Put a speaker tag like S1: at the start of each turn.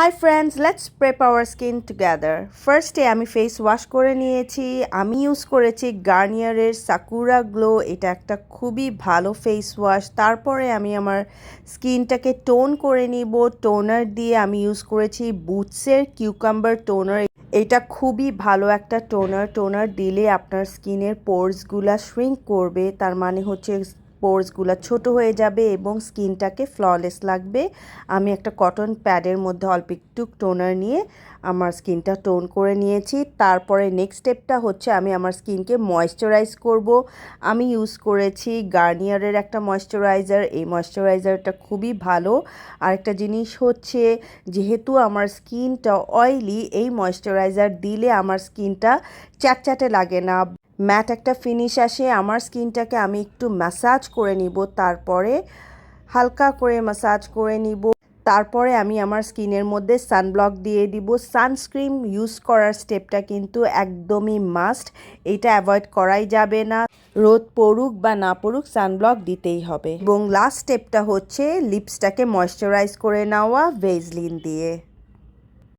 S1: Hi friends let's prep our skin together ফার্স্টে আমি face wash করে নিয়েছি। আমি ইউজ করেছি গার্নিয়ারের সাকুরা গ্লো এটা একটা খুবই ভালো ফেস ওয়াশ তারপরে আমি আমার স্কিনটাকে টোন করে নিব। টোনার দিয়ে আমি ইউজ করেছি বুটসের কিউকাম্বার টোনার এটা খুবই ভালো একটা টোনার টোনার দিলে আপনার স্কিনের পোর্সগুলা শ্রিঙ্ক করবে। তার মানে হচ্ছে পোর্সগুলো ছোট হয়ে যাবে এবং স্কিনটাকে ফ্ললেস লাগবে। আমি একটা কটন প্যাডের মধ্যে অল্প একটু টোনার নিয়ে আমার স্কিনটা টোন করে নিয়েছি। তারপরে নেক্সট স্টেপটা হচ্ছে আমি আমার স্কিনকে ময়শ্চারাইজ করব। আমি ইউজ করেছি গার্নিয়ারের একটা ময়শ্চারাইজার। এই ময়শ্চারাইজারটা খুবই ভালো। আরেকটা জিনিস হচ্ছে যেহেতু আমার স্কিনটা অয়েলি, এই ময়শ্চারাইজার দিলে আমার স্কিনটা চ্যাটচ্যাটে লাগে না। ম্যাট একটা ফিনিশ আসে, আমার স্কিনটাকে আমি একটু ম্যাসাজ করে নিব, তারপরে হালকা করে ম্যাসাজ করে নিব, তারপরে আমি আমার স্কিনের মধ্যে সানব্লক দিয়ে দিব। সানস্ক্রিন ইউজ করার স্টেপটা কিন্তু একদমই মাস্ট এটা অ্যাভয়েড করাই যাবে না। রোদ পড়ুক বা না পড়ুক সানব্লক দিতেই হবে। এবং লাস্ট স্টেপটা হচ্ছে লিপসটাকে ময়শ্চারাইজ করে নেওয়া ভেজলিন দিয়ে।